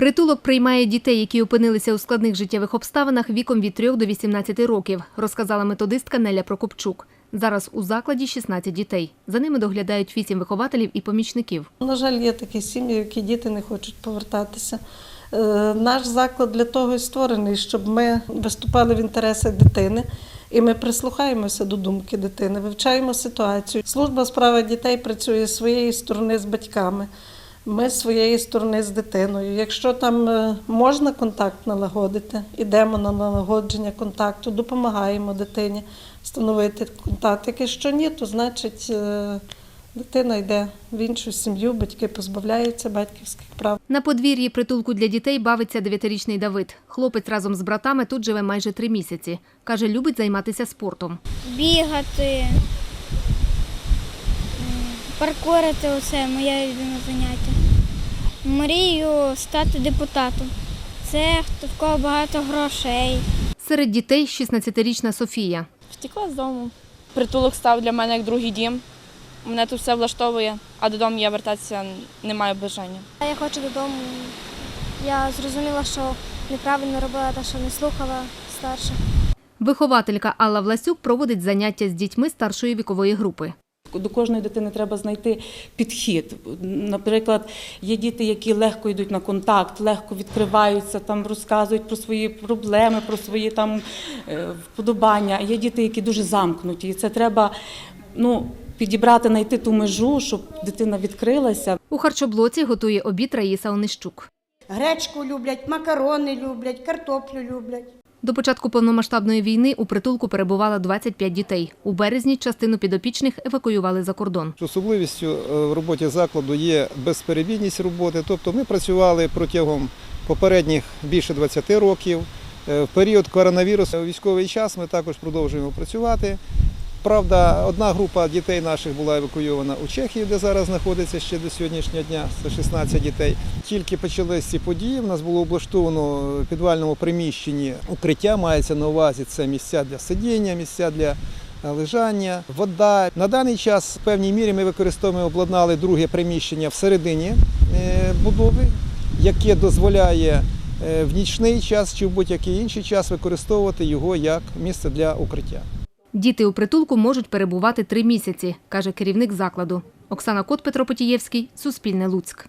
Притулок приймає дітей, які опинилися у складних життєвих обставинах віком від 3 до 18 років, розказала методистка Неля Прокопчук. Зараз у закладі 16 дітей. За ними доглядають 8 вихователів і помічників. На жаль, є такі сім'ї, які діти не хочуть повертатися. Е, Наш заклад для того і створений, щоб ми виступали в інтересах дитини, і ми прислухаємося до думки дитини, вивчаємо ситуацію. Служба у справах дітей працює своєї сторони з батьками. Ми з своєї сторони з дитиною. Якщо там е, можна контакт налагодити, ідемо на налагодження контакту, допомагаємо дитині встановити контакт. Якщо ні, то значить е, дитина йде в іншу сім'ю, батьки позбавляються батьківських прав. На подвір'ї притулку для дітей бавиться дев'ятирічний Давид. Хлопець разом з братами тут живе майже три місяці. Каже, любить займатися спортом. бігати, м, паркурити оце моє єдине заняття. Мрію стати депутатом. Це хто в кого багато грошей. Серед дітей 16-річна Софія. Втекла з дому. Притулок став для мене як другий дім. Мене тут все влаштовує, а додому я вертатися не маю бажання. Я хочу додому. Я зрозуміла, що неправильно робила те, що не слухала старших. Вихователька Алла Власюк проводить заняття з дітьми старшої вікової групи. До кожної дитини треба знайти підхід. Наприклад, є діти, які легко йдуть на контакт, легко відкриваються, там розказують про свої проблеми, про свої там е, вподобання. Є діти, які дуже замкнуті, і це треба ну, підібрати, знайти ту межу, щоб дитина відкрилася. У харчоблоці готує обід Раїса Онищук. Гречку люблять, макарони люблять, картоплю люблять. До початку повномасштабної війни у притулку перебувало 25 дітей. У березні частину підопічних евакуювали за кордон. Особливістю е, в роботі закладу є безперебійність роботи. Тобто ми працювали протягом попередніх більше 20 років. Е, В період коронавірусу у військовий час ми також продовжуємо працювати. Правда, одна група дітей наших була евакуйована у Чехію, де зараз знаходиться ще до сьогоднішнього дня. Це 16 дітей. Тільки почались ці події. У нас було облаштовано в підвальному приміщенні укриття. Мається на увазі це місця для сидіння, місця для лежання, вода. На даний час в певній мірі ми використовуємо обладнали друге приміщення всередині е, будови, яке дозволяє е, в нічний час чи в будь-який інший час використовувати його як місце для укриття. Діти у притулку можуть перебувати три місяці, каже керівник закладу. Оксана Кот, Петро Потієвський, Суспільне Луцьк.